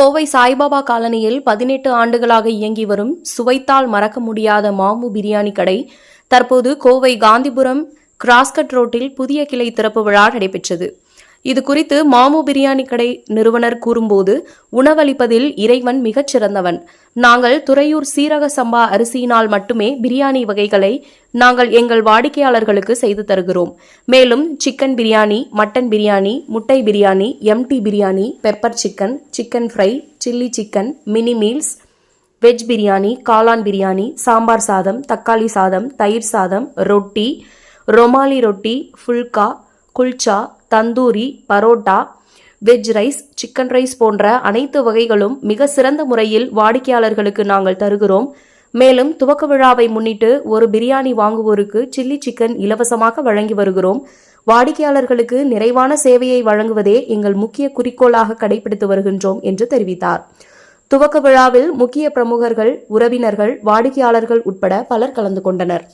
கோவை சாய்பாபா காலனியில் பதினெட்டு ஆண்டுகளாக இயங்கி வரும் சுவைத்தால் மறக்க முடியாத மாமு பிரியாணி கடை தற்போது கோவை காந்திபுரம் கிராஸ்கட் ரோட்டில் புதிய கிளை திறப்பு விழா நடைபெற்றது. இது குறித்து மாமு பிரியாணி கடை நிறுவனர் கூறும்போது உணவளிப்பதில் இறைவன் மிகச்சிறந்தவன் நாங்கள் துறையூர் சீரக சம்பா அரிசியினால் மட்டுமே பிரியாணி வகைகளை நாங்கள் எங்கள் வாடிக்கையாளர்களுக்கு செய்து தருகிறோம். மேலும் சிக்கன் பிரியாணி மட்டன் பிரியாணி முட்டை biryani empty biryani pepper chicken chicken fry chilli chicken mini meals veg biryani காளான் பிரியாணி சாம்பார் சாதம் தக்காளி சாதம் தயிர் சாதம் ரொட்டி rumali roti phulka kulcha tandoori parotta veg rice chicken rice போன்ற அனைத்து வகைகளும் மிக சிறந்த முறையில் வாடிக்கையாளர்களுக்கு நாங்கள் தருகிறோம். மேலும் துவக்க விழாவை முன்னிட்டு ஒரு பிரியாணி வாங்குவோருக்கு சில்லி சிக்கன் இலவசமாக வழங்கி வருகிறோம். வாடிக்கையாளர்களுக்கு நிறைவான சேவையை வழங்குவதே எங்கள் முக்கிய குறிக்கோளாக கடைபிடித்து வருகின்றோம் என்று தெரிவித்தார். துவக்க விழாவில் முக்கிய பிரமுகர்கள் உறவினர்கள் வாடிக்கையாளர்கள் உட்பட பலர் கலந்து கொண்டனர்.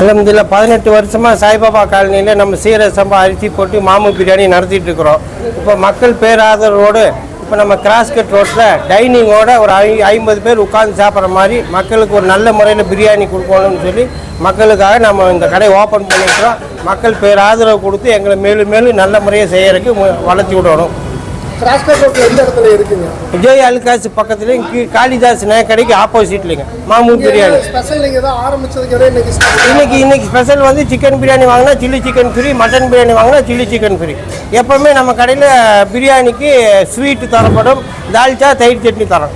அலமதுல்ல பதினெட்டு வருஷமாக சாய்பாபா காலனியில் நம்ம சீர சம்பா அரிசி போட்டு மாமு பிரியாணி நடத்திட்டு இருக்கிறோம். இப்போ மக்கள் பேராதரவோடு இப்போ நம்ம கிராஸ்கட் ரோட்டில் டைனிங்கோட ஒரு ஐ ஐம்பது பேர் உட்கார்ந்து சாப்பிட்ற மாதிரி மக்களுக்கு ஒரு நல்ல முறையில் பிரியாணி கொடுக்கணும்னு சொல்லி மக்களுக்காக நம்ம இந்த கடை ஓப்பன் பண்ணிக்கிறோம் மக்கள் பேராதரவு கொடுத்து எங்களை மேலும் மேலும் நல்ல முறையை செய்யறதுக்கு வளர்த்தி விடணும். விஜய் அலுகாஸ் பக்கத்துலேயும் காளிதாஸ் நகை கடைக்கு ஆப்போசிட்லைங்க மாமு பிரியாணி. இன்னைக்கு இன்னைக்கு ஸ்பெஷல் வந்து சிக்கன் பிரியாணி வாங்கினா chilli chicken free mutton biryani வாங்கினா சில்லி சிக்கன் ஃப்ரீ எப்பவுமே நம்ம கடையில் பிரியாணிக்கு ஸ்வீட்டு தரப்படும் தால்ச்சா தயிர் சட்னி தரோம்